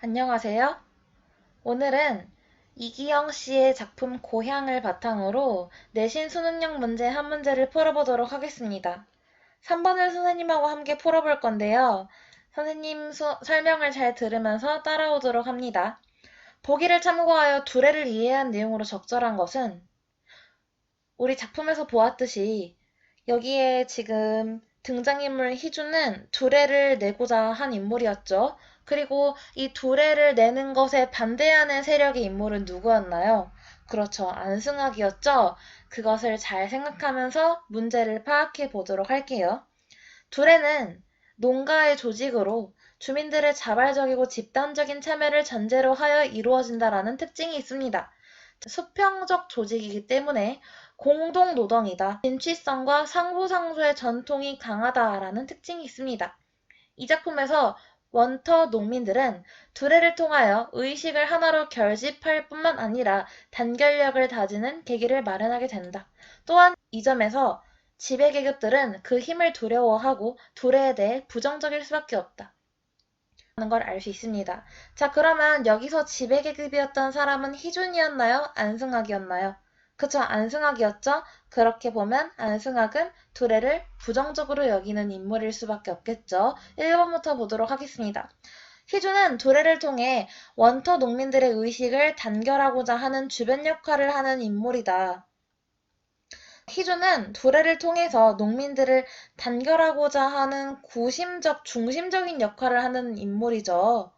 안녕하세요. 오늘은 이기영 씨의 작품 고향을 바탕으로 내신 수능형 문제 한 문제를 풀어보도록 하겠습니다. 3번을 선생님하고 함께 풀어볼 건데요. 선생님 수- 설명을 잘 들으면서 따라오도록 합니다. 보기를 참고하여 두례를 이해한 내용으로 적절한 것은 우리 작품에서 보았듯이 여기에 지금 등장인물 희주는 두례를 내고자 한 인물이었죠. 그리고 이 두례를 내는 것에 반대하는 세력의 인물은 누구였나요? 그렇죠. 안승학이었죠. 그것을 잘 생각하면서 문제를 파악해 보도록 할게요. 두례는 농가의 조직으로 주민들의 자발적이고 집단적인 참여를 전제로 하여 이루어진다라는 특징이 있습니다. 수평적 조직이기 때문에 공동 노동이다. 진취성과 상부상조의 전통이 강하다라는 특징이 있습니다. 이 작품에서 원터 농민들은 두례를 통하여 의식을 하나로 결집할 뿐만 아니라 단결력을 다지는 계기를 마련하게 된다. 또한 이 점에서 지배 계급들은 그 힘을 두려워하고 두례에 대해 부정적일 수밖에 없다. 하는 걸 알 수 있습니다. 자, 그러면 여기서 지배 계급이었던 사람은 희준이었나요? 안승학이었나요? 그쵸, 안승학이었죠? 그렇게 보면 안승학은 두례를 부정적으로 여기는 인물일 수밖에 없겠죠. 1번부터 보도록 하겠습니다. 희주는 두례를 통해 원터 농민들의 의식을 단결하고자 하는 주변 역할을 하는 인물이다. 희주는 두례를 통해서 농민들을 단결하고자 하는 구심적, 중심적인 역할을 하는 인물이죠.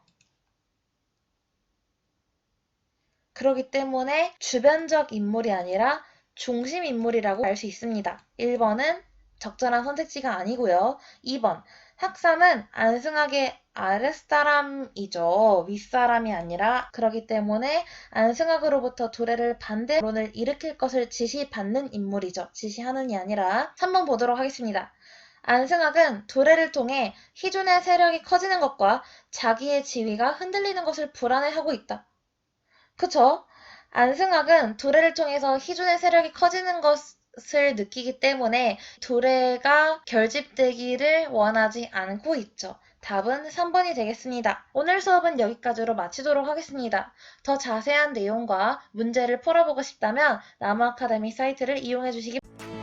그렇기 때문에 주변적 인물이 아니라 중심 인물이라고 할수 있습니다. 1번은 적절한 선택지가 아니고요. 2번 학사는 안승학의 아랫사람이죠. 윗사람이 아니라 그렇기 때문에 안승학으로부터 두례를 반대론을 일으킬 것을 지시받는 인물이죠. 지시하는이 아니라 3번 보도록 하겠습니다. 안승학은 두례를 통해 희준의 세력이 커지는 것과 자기의 지위가 흔들리는 것을 불안해하고 있다. 그쵸? 안승학은 두례를 통해서 희준의 세력이 커지는 것을 느끼기 때문에 두례가 결집되기를 원하지 않고 있죠. 답은 3번이 되겠습니다. 오늘 수업은 여기까지로 마치도록 하겠습니다. 더 자세한 내용과 문제를 풀어보고 싶다면 나무 아카데미 사이트를 이용해 주시기 바랍니다.